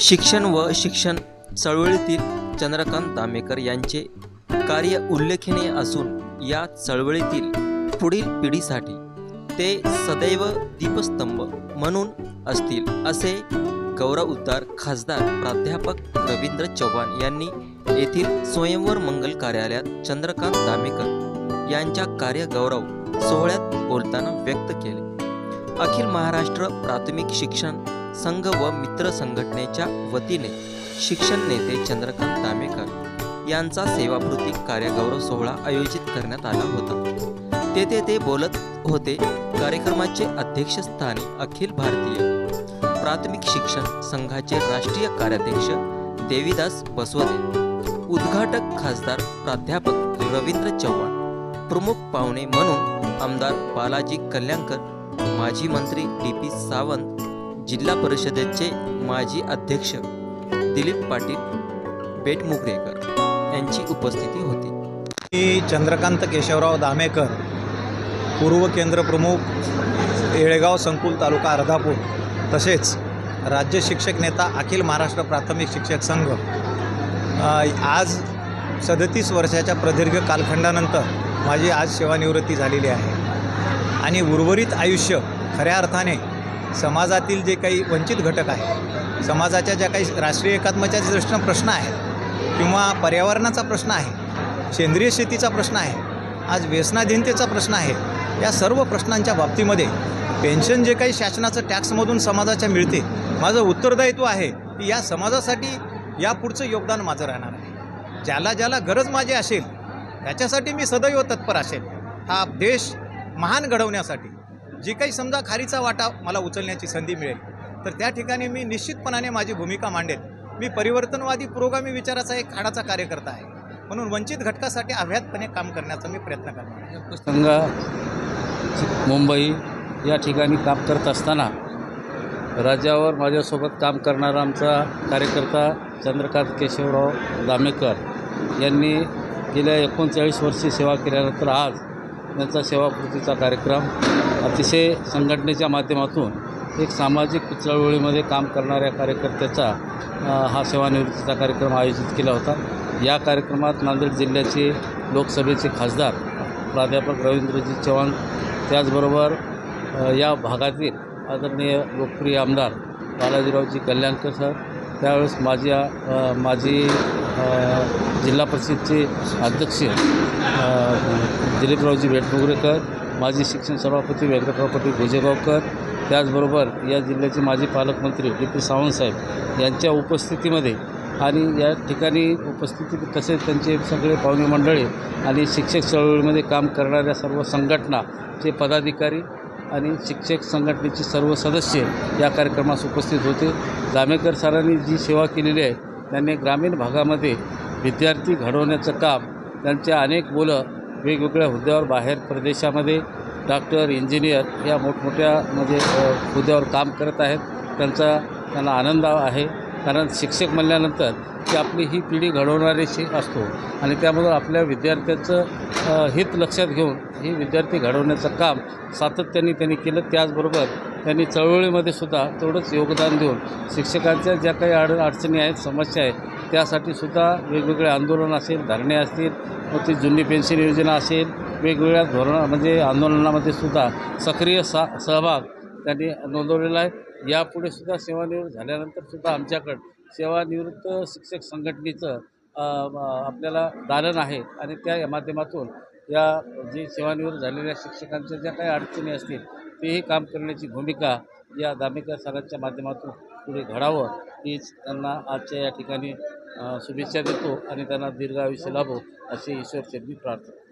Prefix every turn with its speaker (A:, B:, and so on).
A: शिक्षण व शिक्षण चळवळीतील चंद्रकांत दामेकर यांचे कार्य उल्लेखनीय असून या चळवळीतील पुढील पिढीसाठी ते सदैव दीपस्तंभ म्हणून असतील असे गौरव उद्गार खासदार प्राध्यापक रवींद्र चव्हाण यांनी येथील स्वयंवर मंगल कार्यालयात चंद्रकांत दामेकर यांच्या कार्यगौरव सोहळ्यात बोलताना व्यक्त केले. अखिल महाराष्ट्र प्राथमिक शिक्षण संघ व मित्र संघटनेच्या वतीने शिक्षण नेते चंद्रकांत दामेकर यांचा सेवाभृती कार्यगौरव सोहळा आयोजित करण्यात आला होता. तेथे ते बोलत होते कार्यक्रमाचे अध्यक्षस्थानी अखिल भारतीय प्राथमिक शिक्षण संघाचे राष्ट्रीय कार्याध्यक्ष देवीदास बसवदे उद्घाटक खासदार प्राध्यापक रवींद्र चव्हाण प्रमुख पाहुणे म्हणून आमदार बालाजी कल्याणकर माजी मंत्री डी पी सावंत जिल्हा परिषदेचे माजी अध्यक्ष दिलीप पाटील बेटमुगरेकर यांची उपस्थिती होती.
B: मी चंद्रकांत केशवराव दामेकर पूर्व केंद्र प्रमुख येळेगाव संकुल तालुका अर्धापूर तसेच राज्य शिक्षक नेता अखिल महाराष्ट्र प्राथमिक शिक्षक संघ. आज सदतीस वर्षाच्या प्रदीर्घ कालखंडानंतर माझी आज सेवानिवृत्ती झालेली आहे. आणि उर्वरित आयुष्य खऱ्या अर्थाने समाजातील जे काही वंचित घटक आहे समाजाच्या ज्या काही राष्ट्रीय एकात्मच्या दृष्टीनं प्रश्न आहेत किंवा पर्यावरणाचा प्रश्न आहे सेंद्रिय शेतीचा प्रश्न आहे आज व्यसनाधीनतेचा प्रश्न आहे या सर्व प्रश्नांच्या बाबतीमध्ये पेन्शन जे काही शासनाचं टॅक्समधून समाजाच्या मिळते माझं उत्तरदायित्व आहे की या समाजासाठी या पुढचं योगदान माझं राहणार आहे. ज्याला ज्याला गरज माझी असेल त्याच्यासाठी मी सदैव तत्पर असेल. हा देश महान घडवण्यासाठी जी काही समजा खारीचा वाटा मला उचलण्याची संधी मिळेल तर त्या ठिकाणी मी निश्चितपणाने माझी भूमिका मांडेल. मी परिवर्तनवादी पुरोगामी विचाराचा एक खाडाचा कार्यकर्ता आहे. म्हणून वंचित घटकासाठी अभ्यातपणे काम करण्याचा मी प्रयत्न करणार
C: संघ मुंबई या ठिकाणी काम करत असताना राज्यावर माझ्यासोबत काम करणारा आमचा कार्यकर्ता चंद्रकांत केशवराव दामेकर यांनी गेल्या एकोणचाळीस वर्षी सेवा केल्यानंतर आज त्यांचा सेवाकृतीचा कार्यक्रम अतिशय संघटनेच्या माध्यमातून एक सामाजिक चळवळीमध्ये काम करणाऱ्या कार्यकर्त्याचा हा सेवानिवृत्तीचा कार्यक्रम आयोजित केला होता. या कार्यक्रमात नांदेड जिल्ह्याचे लोकसभेचे खासदार प्राध्यापक रवींद्रजी चव्हाण त्याचबरोबर या भागातील आदरणीय लोकप्रिय आमदार बालाजीरावजी कल्याणकर सर त्यावेळेस माझी माझी जिल्हा परिषदचे अध्यक्ष दिलीपरावजी भेटमुगरेकर माजी शिक्षण सभापती व्यंकटराव पाटील गोजेगावकर त्याचबरोबर या जिल्ह्याचे माजी पालकमंत्री डी पी सावंतसाहेब यांच्या उपस्थितीमध्ये आणि या ठिकाणी उपस्थिती तसेच त्यांचे सगळे पाहुणे मंडळी आणि शिक्षक चळवळीमध्ये काम करणाऱ्या सर्व संघटनाचे पदाधिकारी आणि शिक्षक संघटनेचे सर्व सदस्य या कार्यक्रमास उपस्थित होते. जामेकर सरांनी जी सेवा केलेली आहे त्यांनी ग्रामीण भागामध्ये विद्यार्थी घडवण्याचं काम त्यांच्या अनेक मुलं वेगवेगळ्या हुद्द्यावर बाहेर प्रदेशामध्ये डॉक्टर इंजिनियर या मोठमोठ्या म्हणजे हुद्द्यावर काम करत आहेत. त्यांचा त्यांना आनंद आहे. कारण शिक्षक म्हणल्यानंतर की आपली ही पिढी घडवणारीशी असतो. आणि त्यामधून आपल्या विद्यार्थ्याचं हित लक्षात घेऊन ही विद्यार्थी घडवण्याचं काम सातत्याने त्यांनी केलं. त्याचबरोबर त्यांनी चळवळीमध्ये सुद्धा तेवढंच योगदान देऊन शिक्षकांच्या ज्या काही अड अडचणी आहेत समस्या आहेत त्यासाठी सुद्धा वेगवेगळे आंदोलन असेल धरणे असतील मग ती जुनी पेन्शन योजना असेल वेगवेगळ्या धोरण म्हणजे आंदोलनामध्ये सुद्धा सक्रिय सा सहभाग त्यांनी नोंदवलेला आहे. यापुढे सुद्धा सेवानिवृत्त झाल्यानंतर सुद्धा आमच्याकडं सेवानिवृत्त शिक्षक संघटनेचं आपल्याला दालन आहे आणि त्या माध्यमातून या जे सेवानिवृत्त झालेल्या शिक्षकांच्या ज्या काही अडचणी असतील तेही काम करण्याची भूमिका या दामिका सरांच्या माध्यमातून पुढे घडावं हीच त्यांना आजच्या या ठिकाणी शुभेच्छा देतो आणि त्यांना दीर्घ आयुष्य लाभो अशी ईश्वरचरणी प्रार्थना.